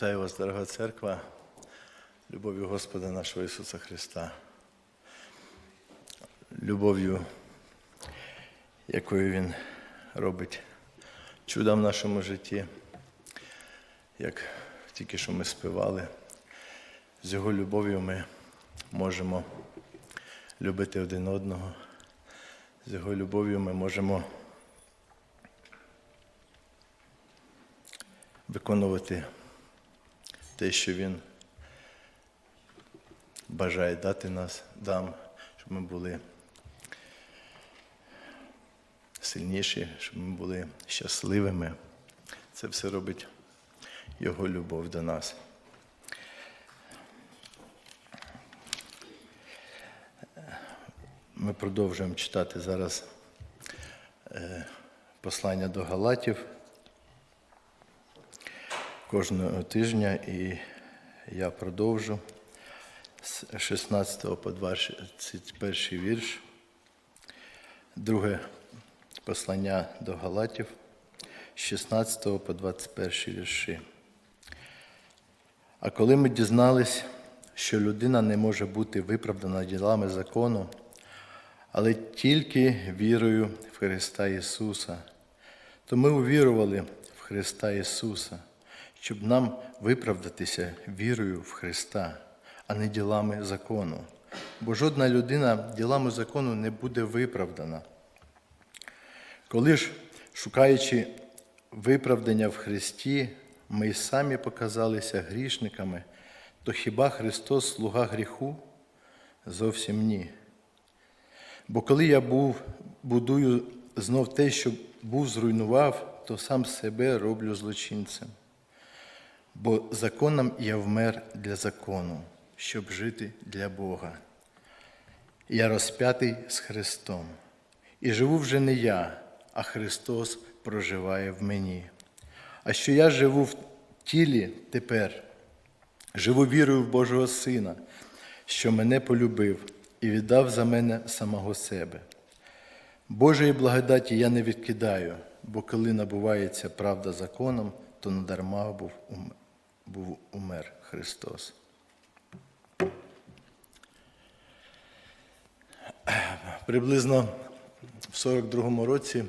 Вітаю вас, дорога церква, любов'ю Господа нашого Ісуса Христа, любов'ю, якою Він робить чуда в нашому житті, як тільки що ми співали, з Його любов'ю ми можемо любити один одного, з Його любов'ю ми можемо виконувати те, що Він бажає дати нас, дам, щоб ми були сильніші, щоб ми були щасливими. Це все робить Його любов до нас. Ми продовжуємо читати зараз е, послання до Галатів кожного тижня, і я продовжу з 16 по 21 вірш. Друге послання до Галатів з 16 по 21 вірші. А коли ми дізнались, що людина не може бути виправдана ділами закону, але тільки вірою в Христа Ісуса, то ми увірували в Христа Ісуса, щоб нам виправдатися вірою в Христа, а не ділами закону. Бо жодна людина ділами закону не буде виправдана. Коли ж, шукаючи виправдання в Христі, ми й самі показалися грішниками, то хіба Христос слуга гріху? Зовсім ні. Бо коли я був, будую знов те, що був зруйнував, то сам себе роблю злочинцем. Бо законом я вмер для закону, щоб жити для Бога. Я розп'ятий з Христом. І живу вже не я, а Христос проживає в мені. А що я живу в тілі тепер, живу вірою в Божого Сина, що мене полюбив і віддав за мене самого себе. Божої благодаті я не відкидаю, бо коли набувається правда законом, то надарма був, ум- був умер Христос. Приблизно в 42-му році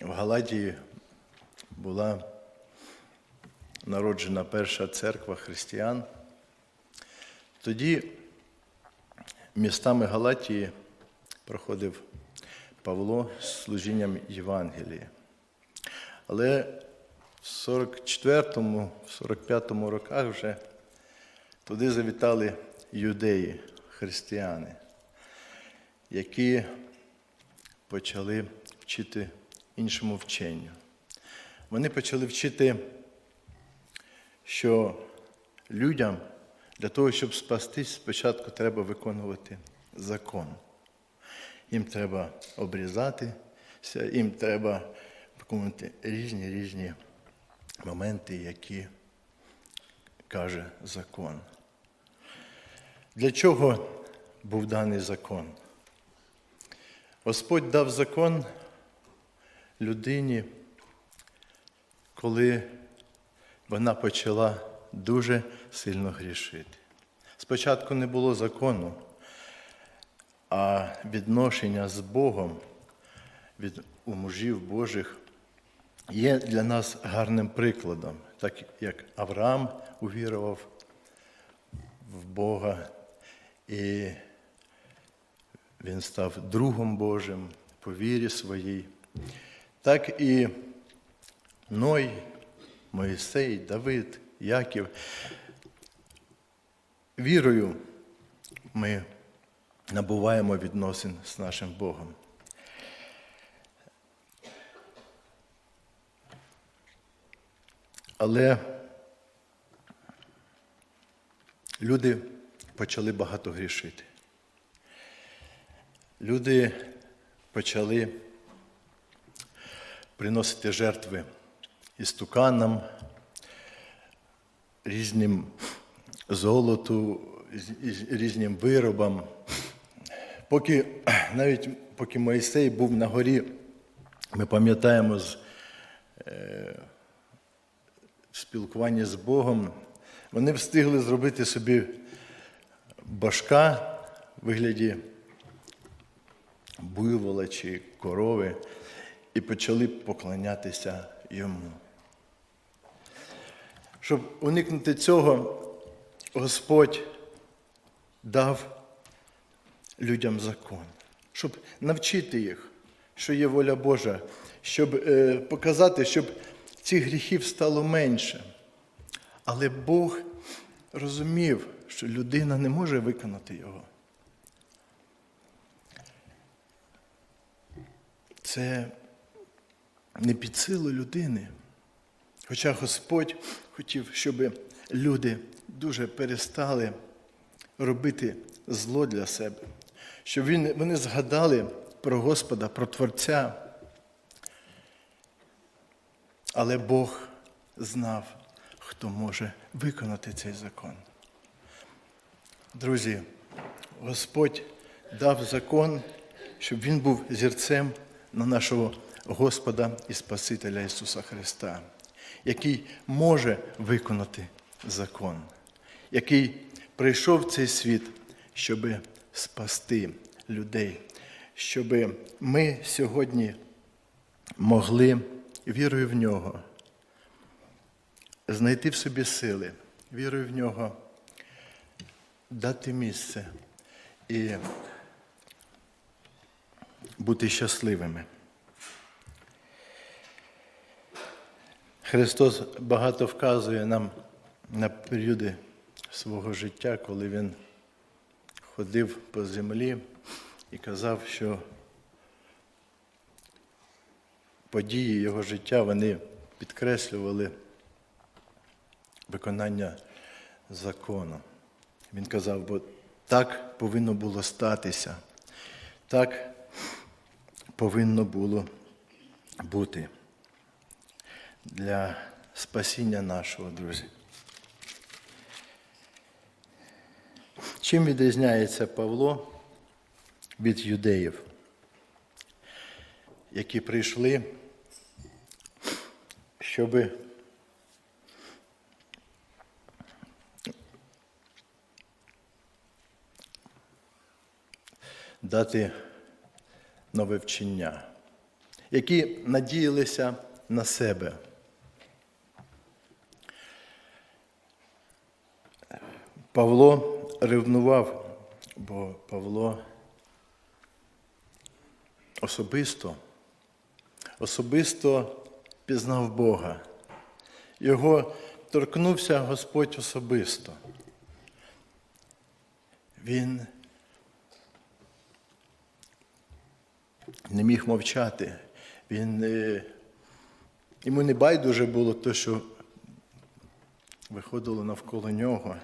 в Галатії була народжена перша церква християн. Тоді містами Галатії проходив Павло з служінням Євангелії. Але в 44-му, в 45-му роках вже туди завітали юдеї, християни, які почали вчити іншому вченню. Вони почали вчити, що людям для того, щоб спастись, спочатку треба виконувати закон. Їм треба обрізатися, їм треба виконувати різні різні моменти, які каже закон. Для чого був даний закон? Господь дав закон людині, коли вона почала дуже сильно грішити. Спочатку не було закону, а відношення з Богом від у мужів Божих є для нас гарним прикладом, так як Авраам увірував в Бога, і він став другом Божим по вірі своїй, так і Ной, Моїсей, Давид, Яків. Вірою ми набуваємо відносин з нашим Богом. Але люди почали багато грішити. Люди почали приносити жертви істуканам, різним золоту, різним виробам. Поки, навіть поки Моїсей був на горі, ми пам'ятаємо з в спілкуванні з Богом, вони встигли зробити собі башка в вигляді буйвола чи корови і почали поклонятися йому. Щоб уникнути цього, Господь дав людям закон, щоб навчити їх, що є воля Божа, щоб е, показати, щоб цих гріхів стало менше. Але Бог розумів, що людина не може виконати його. Це не під силу людини. Хоча Господь хотів, щоб люди дуже перестали робити зло для себе, щоб вони згадали про Господа, про Творця. Але Бог знав, хто може виконати цей закон. Друзі, Господь дав закон, щоб він був зірцем на нашого Господа і Спасителя Ісуса Христа, який може виконати закон, який прийшов в цей світ, щоб спасти людей, щоб ми сьогодні могли вірою в нього. Знайти в собі сили, вірою в нього. Дати місце і бути щасливими. Христос багато вказує нам на періоди свого життя, коли Він ходив по землі і казав, що події його життя вони підкреслювали виконання закону. Він казав, бо так повинно було статися, так повинно було бути для спасіння нашого, друзі. Чим відрізняється Павло від юдеїв, які прийшли, щоби дати нове вчення, які надіялися на себе. Павло ревнував, бо Павло особисто, особисто пізнав Бога. Його торкнувся Господь особисто. Він не міг мовчати. Він, е, йому не байдуже було те, що виходило навколо нього.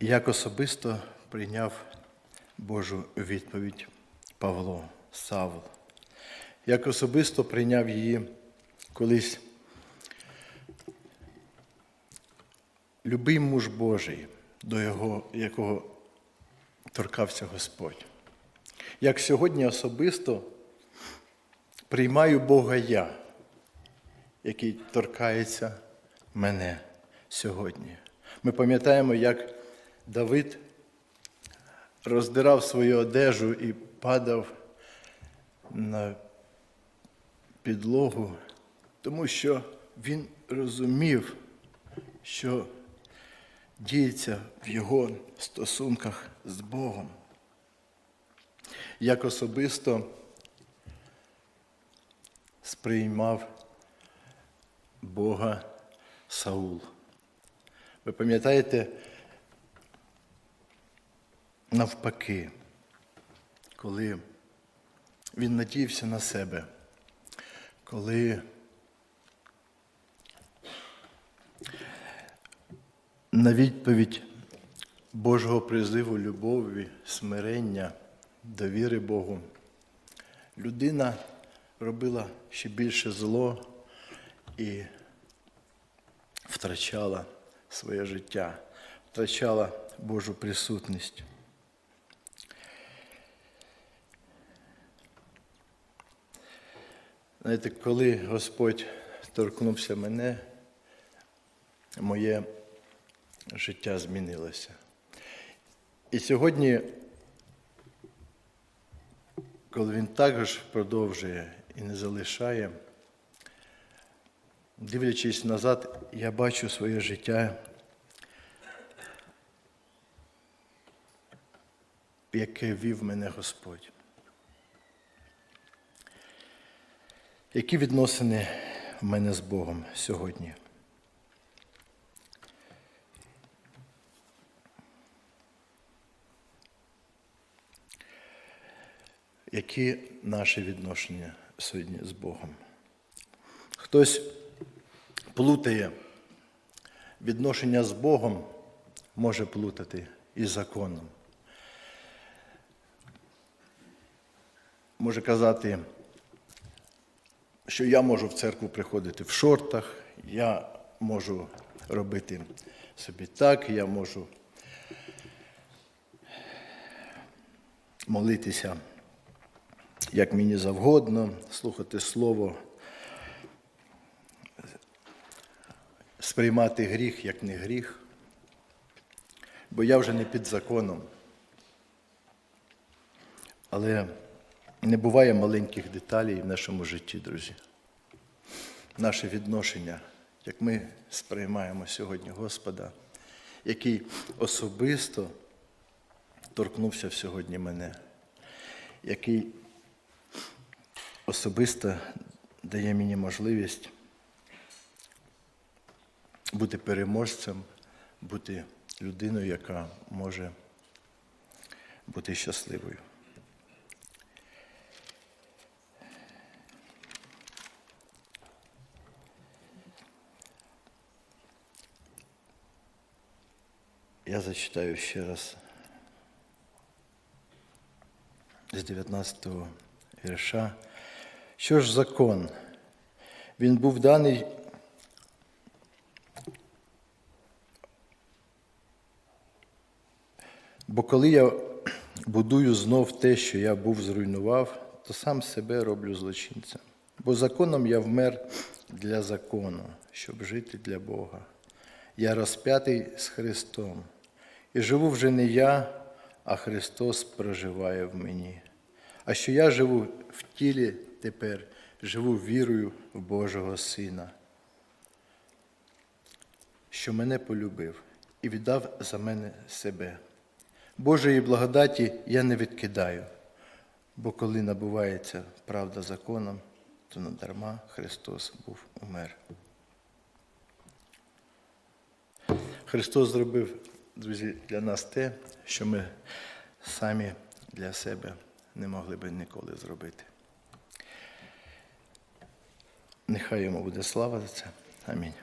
Як особисто прийняв Божу відповідь Павло, Савл, як особисто прийняв її колись любий муж Божий, до його, якого торкався Господь. Як сьогодні особисто приймаю Бога я, який торкається мене сьогодні. Ми пам'ятаємо, як Давид роздирав свою одежу і падав на підлогу, тому що він розумів, що діється в його стосунках з Богом. Як особисто сприймав Бога Саул. Ви пам'ятаєте, навпаки, коли він надіявся на себе, коли на відповідь Божого призиву любові, смирення, довіри Богу, людина робила ще більше зло і втрачала своє життя, втрачала Божу присутність. Знаєте, коли Господь торкнувся мене, моє життя змінилося. І сьогодні, коли Він також продовжує і не залишає, дивлячись назад, я бачу своє життя, яке вів мене Господь. Які відносини в мене з Богом сьогодні? Які наші відношення сьогодні з Богом? Хтось плутає відношення з Богом, може плутати із законом. Може казати, що я можу в церкву приходити в шортах, я можу робити собі так, я можу молитися як мені завгодно, слухати слово, сприймати гріх як не гріх, бо я вже не під законом. Але не буває маленьких деталей в нашому житті, друзі. Наше відношення, як ми сприймаємо сьогодні Господа, який особисто торкнувся сьогодні мене, який особисто дає мені можливість бути переможцем, бути людиною, яка може бути щасливою. Я зачитаю ще раз з 19 го вірша. Що ж закон? Він був даний Бо коли я будую знов те, що я був зруйнував, то сам себе роблю злочинцем. Бо законом я вмер для закону, щоб жити для Бога. Я розп'ятий з Христом. І живу вже не я, а Христос проживає в мені. А що я живу в тілі тепер, живу вірою в Божого Сина, що мене полюбив і віддав за мене себе. Божої благодаті я не відкидаю, бо коли набувається правда законом, то надарма Христос був умер. Христос зробив, друзі, для нас те, що ми самі для себе не могли би ніколи зробити. Нехай йому буде слава за це. Амінь.